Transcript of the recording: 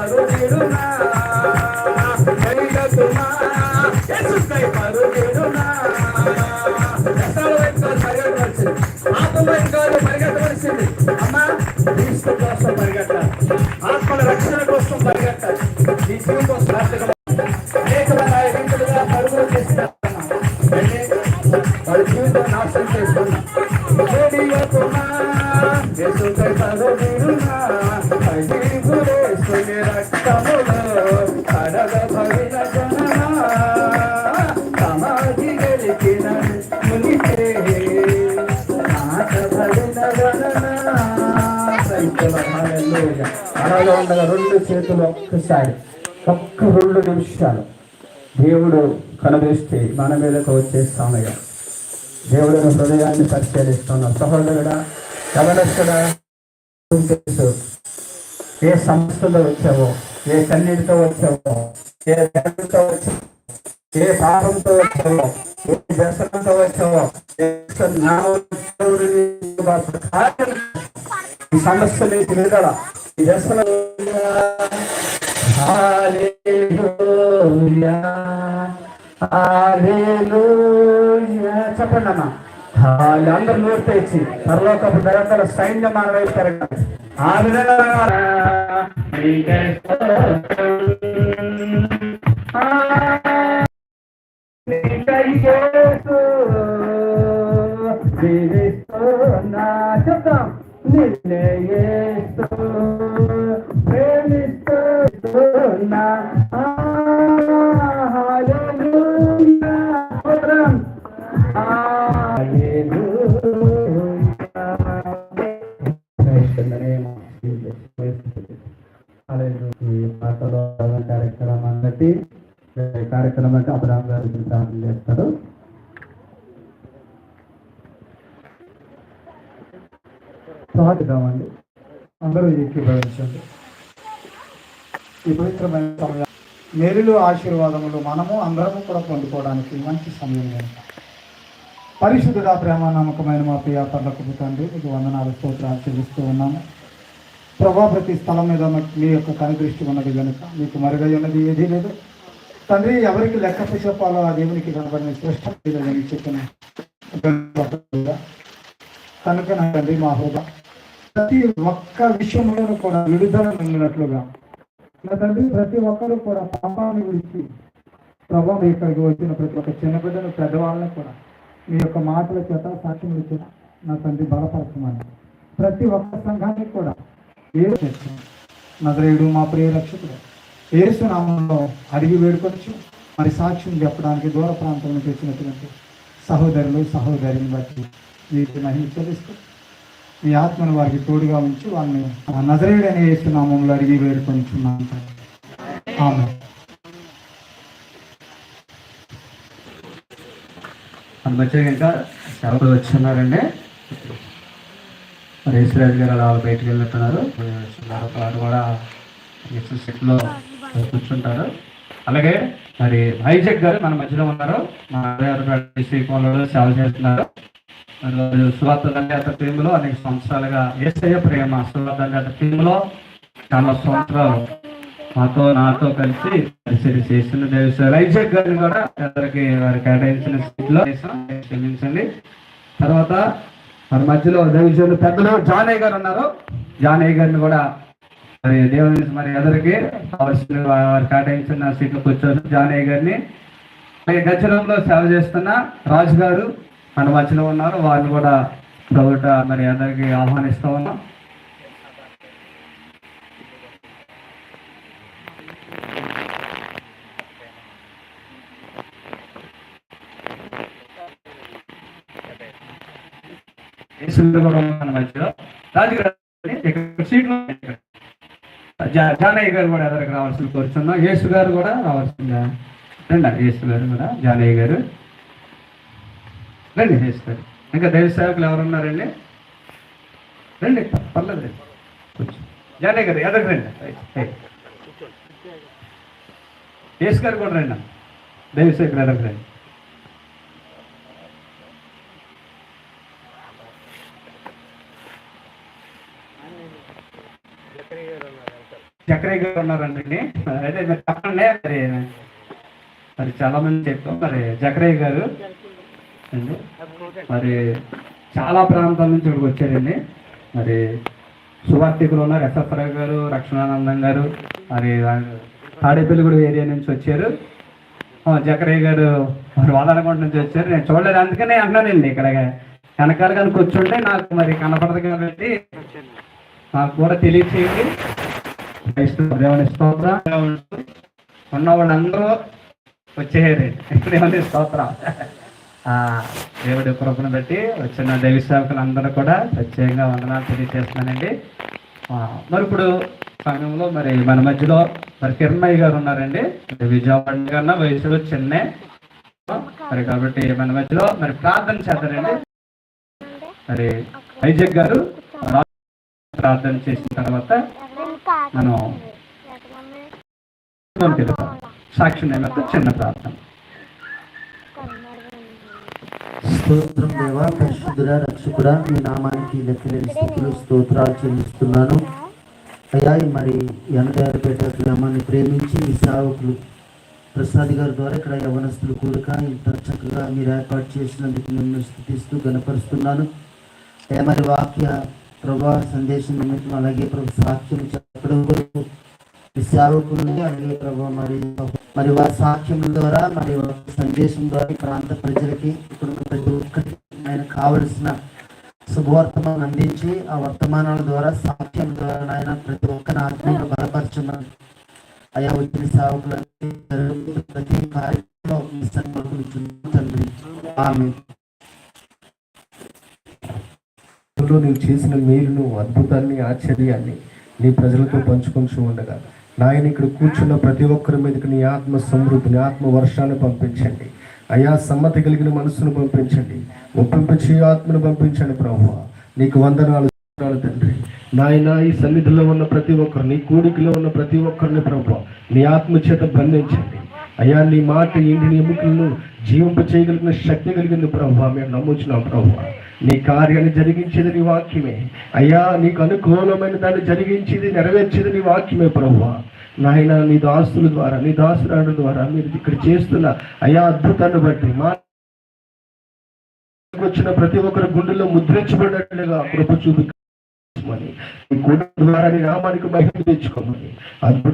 పరుగిడునా పరిగెత్తుమా యేసుకై పరుగిడునా కష్టాలు పెట్టుకొని పరిగెత్తవలసింది. ఆత్మ పెట్టుకొని పరిగెత్తవలసింది అమ్మా క్రీస్తు కోసం పరిగెట్టాలి ఆత్మల రక్షణ కోసం పరిగెట్టాలి నీ జీవితం సార్థకం అలాగే ఉండగా రెండు చేతులు ఒక్కసారి ఒక్క రెండు నిమిషాలు. దేవుడు కనుదృష్టి మన మీదకు వచ్చే సమయం. దేవుడిని హృదయాన్ని పరిశీలిస్తున్న సహోదరుడా గమనిస్తుడా ఏ సమస్యతో వచ్చావో ఏ కన్నీటితో వచ్చావో ఏ వ్యాధితో వచ్చావో ఏ పాపంతో వచ్చావో ఏ దర్శనంతో వచ్చావో ఈ సమస్య నీకు విడుదల ఈ వ్యసనం చెప్పండి అమ్మా అందరు అందరూ నోరు తెచ్చి పరలోకపు నిరంతర సైన్యం మన వైపు తిరగాలి ఆ విధంగా నీకే స్తోత్రం. ఆ, నీకై యేసు జీవిస్తున్నా చెప్తాం నిన్నే యేసు ప్రేమిస్తున్నా ఆ, హల్లెలూయా. స్తోత్రం. కార్యక్రమాన్ని కార్యక్రమానికి అబ్రాహం గారు ప్రార్థన చేస్తారు ప్రార్థిద్దామండి అందరూ ఏకీభవించండి ఈ పవిత్రమైన సమయం మేలులు ఆశీర్వాదములు మనము అందరము కూడా పొందుకోవడానికి మంచి సమయం కనుక పరిశుద్ధుడా ప్రేమ నమ్మకమైన మా ప్రియ తండ్రి మీకు వందనాలు స్తోత్రాలు చెల్లిస్తూ ఉన్నాము ప్రభా ప్రతి స్థలం మీద మీ యొక్క కనుదృష్టి ఉన్నది కనుక మీకు మరుగై ఉన్నది ఏదీ లేదు. తండ్రి ఎవరికి లెక్క చెప్పాలో ఆ దేవునికి కనబడిన శ్రేష్ట లేదని చెప్పిన కనుక నా తండ్రి మా హృదయ ప్రతి ఒక్క విషయంలోనూ కూడా విడుదల పొందినట్లుగా. నా తండ్రి ప్రతి ఒక్కరు కూడా పాపాన్ని గురించి ప్రభావం ఇక్కడికి వచ్చిన ప్రతి ఒక్క చిన్న బిడ్డను పెద్దవాళ్ళని కూడా మీ యొక్క మాటల చేత సాక్ష్యం ఇచ్చిన నా తండ్రి బలపరచమని ప్రతి ఒక్క సంఘానికి కూడా ఏ చేస్తున్నాం నగరేయుడు మా ప్రియ రక్షకుడు. ఏసు నామంలో అడిగి వేడుకొచ్చు మరి సాక్ష్యం చెప్పడానికి దూర ప్రాంతం నుంచి వచ్చినటువంటి సహోదరులు సహోదరిని బట్టి మీకు మహిళ చెల్లిస్తూ మీ ఆత్మను వారికి తోడుగా ఉంచి వాళ్ళని నజరేయుడు అనే నామంలో అడిగి వేడుకొంచున్నాను ఆమె మన ఇంకా ఎవరు వచ్చి ఉన్నారండి మరి యేసురాజు గారు అలా బయటకు వెళ్ళిపోతున్నారు వారు కూడా సెట్లో కూర్చుంటారు. అలాగే మరి వైజాగ్ గారు మన మధ్యలో ఉన్నారు. మా అయ్యగారు శ్రీకోణంలో సేవ చేస్తున్నారు. మరి వారు సువార్త దండయాత్ర టీంలో అనేక సంవత్సరాలుగా ఏసయ్య ప్రేమ సువార్త దండయాత్ర టీంలో చాలా సంవత్సరాలు మాతో నాతో కలిసి పరిశీలి చేసిన దేవశ్వర వైజాగ్ గారిని కూడా అందరికి వారికి కేటాయించిన స్థితిలో క్షమించండి. తర్వాత మన మధ్యలో దేవశ్వరులు పెద్దలు జానయ్య గారు ఉన్నారు. జానయ్య గారిని కూడా మరి దేవుని మరి ఎదరికి కావాల్సిన వారి కేటాయించిన సీట్లో కూర్చొని జానయ్య గారిని అలాగే గచ్చరంలో సేవ చేస్తున్న రాజు గారు మన మధ్యలో ఉన్నారు. వారిని కూడా ప్రభుత్వ మరి అందరికి ఆహ్వానిస్తూ ఉన్నాం యేసుగారు కూడా ఉన్నారు మన మధ్యలో రాజు గారు జా- జానయ్య గారు కూడా ఎదరికి రావాల్సిన కోరుచున్నాం? యేసు గారు కూడా రావాల్సిందా? రండి యేసు గారు కూడా జానయ్య గారు. రండి యేసు గారు ఇంకా దైవ సేవకులు ఎవరు ఉన్నారండి? రండి పర్లేదు రండి. కొంచెం జానయ్య గారు ఎదరికి రండి? యేసు గారు కూడా రండి. దైవ సేవకులు ఎదరికి రండి? చక్రయ్య గారు ఉన్నారండి. అయితే మీరు చెప్పండి. మరి మరి చాలా మంది చెప్తాం మరి చక్రయ్య గారు అండి. మరి చాలా ప్రాంతాల నుంచి ఇక్కడికి వచ్చారండి. మరి సువార్థికులు ఉన్నారు. ఎస్ఎఫ్ రావు గారు రక్షణానందం గారు మరి తాడేపల్లిగూడ ఏరియా నుంచి వచ్చారు. జకరయ్య గారు మరి వాదనకొండ నుంచి వచ్చారు. నేను చూడలేదు. అందుకనే అన్నానండి ఇక్కడ వెనకాల కనుక కూర్చుంటే నాకు మరి కనపడదు కాబట్టి నాకు కూడా తెలియచేయండి. దేవుని స్తోత్రం. ఉన్న వాళ్ళందరూ వచ్చేయారు. దేవుని స్తోత్రం. దేవుడి కృపను బట్టి వచ్చిన దైవ సేవకులందరూ కూడా ప్రత్యేకంగా వందనాలు తెలియజేస్తున్నానండి. మరి ఇప్పుడు సమయంలో మరి మన మధ్యలో మరి కిరణ్మయ్య గారు ఉన్నారండి. విజయవాడ కన్నా వయసులో చిన్నే. మరి కాబట్టి మన మధ్యలో మరి ప్రార్థన చేద్దారండి మరి వైజాగ్ గారు ప్రార్థన చేసిన తర్వాత మనం సాక్షి నిమిత్తం చిన్న ప్రార్థన. స్తోత్రం దేవా పరిశుద్ధుడ రక్షకుడా మీ నామానికి లెక్కలేని స్థితిలో స్తోత్రాలు చెల్లిస్తున్నాను. అయ్యా ఈ మరి ఎనగారిపేట గ్రామాన్ని ప్రేమించి మీ సేవకులు ప్రసాద్ గారి ద్వారా ఇక్కడ యవనస్తులు కూడక ఇంత చక్కగా మీరు ఏర్పాటు చేసినందుకు మిమ్మల్ని స్థుతిస్తూ గనపరుస్తున్నాను అయ్యా మరి వాక్య ప్రభా సందేశం నిమిత్తం అలాగే ప్రభు సాక్ష్యం చెప్పడం కొరకు ఈ అలాగే ప్రభు మరి మరి వారి సాక్ష్యం ద్వారా మరి సందేశం ద్వారా ఈ ప్రాంత ప్రజలకి ఇక్కడ ప్రతి ఒక్కరికి ఆయన కావలసిన శుభవర్తమానం అందించి ఆ వర్తమానాల ద్వారా సాక్ష్యం ద్వారా ఆయన ప్రతి ఒక్కరి ఆత్మీయ బలపరచమని అయా వచ్చిన సేవకులన్నీ ప్రతి కార్యంలో తండ్రి. ఆమె నీవు చేసిన మేలును అద్భుతాన్ని ఆశ్చర్యాన్ని నీ ప్రజలతో పంచుకొని ఉండగా. నాయన ఇక్కడ కూర్చున్న ప్రతి ఒక్కరి మీదకి నీ ఆత్మ సమృద్ధిని ఆత్మ వర్షాన్ని పంపించండి. అయా సమ్మతి కలిగిన మనసును పంపించండి. ఒప్పించి ఆత్మను పంపించండి ప్రభు నీకు వందనాలు తండ్రి. నాయన ఈ సన్నిధిలో ఉన్న ప్రతి ఒక్కరు నీ కూడికలో ఉన్న ప్రతి ఒక్కరిని ప్రభు నీ ఆత్మ చేత బంధించండి. అయ్యా నీ మాట ఏంటి ఎముకలను జీవింప చేయగలిగిన శక్తి కలిగింది ప్రభు మేము నమ్ముచున్నాం ప్రభు నీ కార్యాన్ని జరిగించేది నీ వాక్యమే. అయ్యా నీకు అనుకూలమైన దాన్ని జరిగించేది నెరవేర్చేది నీ వాక్యమే ప్రభు నాయన నీ దాసుల ద్వారా నీ దాసురాడు ద్వారా మీరు ఇక్కడ చేస్తున్న అయ్యా అద్భుతాన్ని బట్టి మా వచ్చిన ప్రతి ఒక్కరి గుండెల్లో ముద్రించబడినట్లుగా కృప చూపి ద్వారా నీ నామానికి మహిమ తెచ్చుకోమని అద్భుత